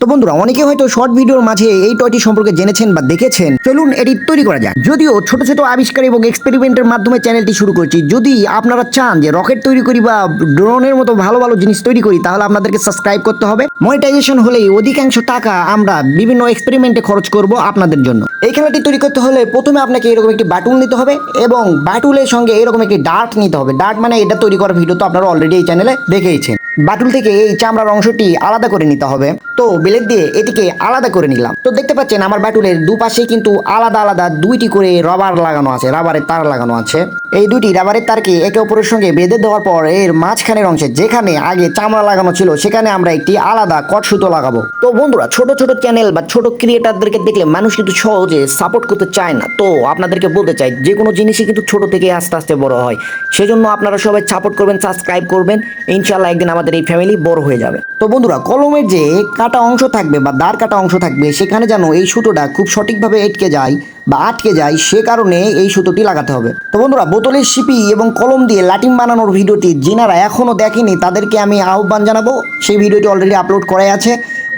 তো বন্ধুরা, অনেকে হয়তো শর্ট ভিডিওর মাঝে এই টয়টি সম্পর্কে জেনেছেন বা দেখেছেন। চলুন এটি তৈরি করা যাক। যদিও ছোট ছোট আবিষ্কার এবং এক্সপেরিমেন্টের মাধ্যমে চ্যানেলটি শুরু করছি, যদি আপনারা চান যে রকেট তৈরি করি বা ড্রোনের মতো ভালো ভালো জিনিস তৈরি করি, তাহলে আপনাদেরকে সাবস্ক্রাইব করতে হবে। মনিটাইজেশন হলেই অধিকাংশ টাকা আমরা বিভিন্ন এক্সপেরিমেন্টে খরচ করব আপনাদের জন্য। এই খেলাটি তৈরি করতে হলে প্রথমে আপনাকে এরকম একটি বাটুল নিতে হবে এবং বাটুলের সঙ্গে এরকম একটি ডার্ট নিতে হবে। ডার্ট মানে এটা তৈরি করার ভিডিও তো আপনারা অলরেডি এই চ্যানেলে দেখেইছেন। বাটুল থেকে এই চামড়ার অংশটি আলাদা করে নিতে হবে। তো বেলেট দিয়ে এটিকে আলাদা করে নিলাম। তো দেখতে পাচ্ছেন আমার বাটুলের দুপাশে কিন্তু আলাদা আলাদা দুইটি করে রবার লাগানো আছে, রাবারের তার লাগানো আছে। এই দুটি রাবারের তারকে একে অপরের সঙ্গে বেঁধে দেওয়ার পর এর মাঝখানের অংশে যেখানে আগে চামড়া লাগানো ছিল, সেখানে আমরা একটি আলাদা কট সুতো লাগাবো। তো বন্ধুরা, ছোট ছোট চ্যানেল বা ছোট ক্রিয়েটারদেরকে দেখলে মানুষ কিন্তু সহজে সাপোর্ট করতে চায় না। তো আপনাদেরকে বলতে চাই, যে কোনো জিনিসই কিন্তু ছোট থেকে আস্তে আস্তে বড় হয়। সেজন্য আপনারা সবাই সাপোর্ট করবেন সাবস্ক্রাইব করবেন। ইনশাল্লাহ একদিন আমাদের এই ফ্যামিলি বড় হয়ে যাবে। তো বন্ধুরা, কলমের যে কাটা অংশ থাকবে বা দাঁড় কাটা অংশ থাকবে, সেখানে যেন এই সুতোটা খুব সঠিকভাবে আটকে যায় বা আটকে যায়, সে কারণে এই সুতোটি লাগাতে হবে। তো বন্ধুরা, বোতলের শিপি এবং কলম দিয়ে লাটিম বানানোর ভিডিওটি যেনারা এখনও দেখেনি, তাদেরকে আমি আহ্বান জানাব, সেই ভিডিওটি অলরেডি আপলোড করাই আছে।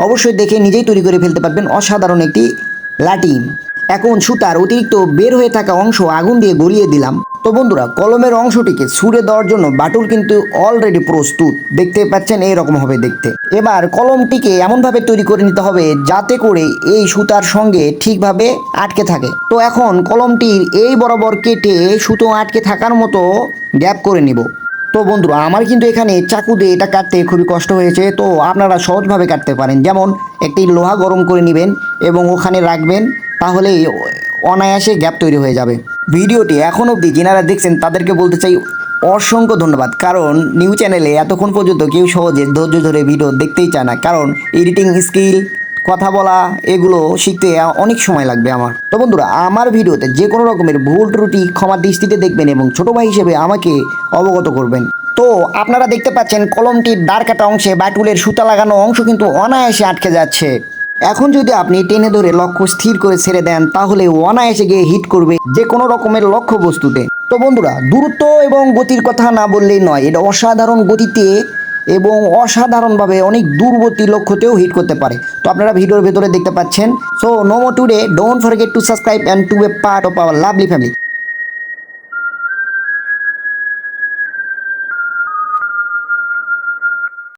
অবশ্যই দেখে নিজেই তৈরি করে ফেলতে পারবেন অসাধারণ একটি লাটিম এখন সুতার অতিরিক্ত বের হয়ে থাকা অংশ আগুন দিয়ে গলিয়ে দিলাম। তো বন্ধুরা, কলমের অংশটিকে ছুঁড়ে দেওয়ার জন্য বাটুল কিন্তু অলরেডি প্রস্তুত। দেখতে পাচ্ছেন এইরকম হবে দেখতে। এবার কলমটিকে এমনভাবে তৈরি করে নিতে হবে যাতে করে এই সুতার সঙ্গে ঠিকভাবে আটকে থাকে। তো এখন কলমটির এই বরাবর কেটে সুতো আটকে থাকার মতো গ্যাপ করে নিব। তো বন্ধুরা, আমার কিন্তু এখানে চাকু দিয়ে এটা কাটতে খুবই কষ্ট হয়েছে। তো আপনারা সহজভাবে কাটতে পারেন। যেমন, একটি লোহা গরম করে নেবেন এবং ওখানে রাখবেন, তাহলেই অনায়াসে গ্যাপ তৈরি হয়ে যাবে। ভিডিওটি এখন অবধি যেনারা দেখছেন, তাদেরকে বলতে চাই অসংখ্য ধন্যবাদ। কারণ নিউ চ্যানেলে এতক্ষণ পর্যন্ত কেউ সহজে ধৈর্য ধরে ভিডিও দেখতেই চায় না। কারণ এডিটিং স্কিল, কথা বলা, এগুলো শিখতে অনেক সময় লাগবে আমার। তো বন্ধুরা, আমার ভিডিওতে যে কোনো রকমের ভুল ত্রুটি ক্ষমা দৃষ্টিতে দেখবেন এবং ছোট ভাই হিসেবে আমাকে অবগত করবেন। তো আপনারা দেখতে পাচ্ছেন, কলমটির দাঁড় কাটা অংশে বাটুলের সুতা লাগানো অংশ কিন্তু অনায়াসে আটকে যাচ্ছে। এখন যদি আপনি টেনে ধরে লক্ষ্য স্থির করে ছেড়ে দেন, তাহলে অনায়াসে গিয়ে হিট করবে যে কোনো রকমের লক্ষ্য বস্তুতে। তো বন্ধুরা, দূরত্ব এবং গতির কথা না বললেই নয়, এটা অসাধারণ গতিতে এবং অসাধারণভাবে অনেক দূরবর্তী লক্ষ্যতেও হিট করতে পারে। তো আপনারা ভিডিওর ভেতরে দেখতে পাচ্ছেন। So no more today don't forget to subscribe and to a part of our lovely family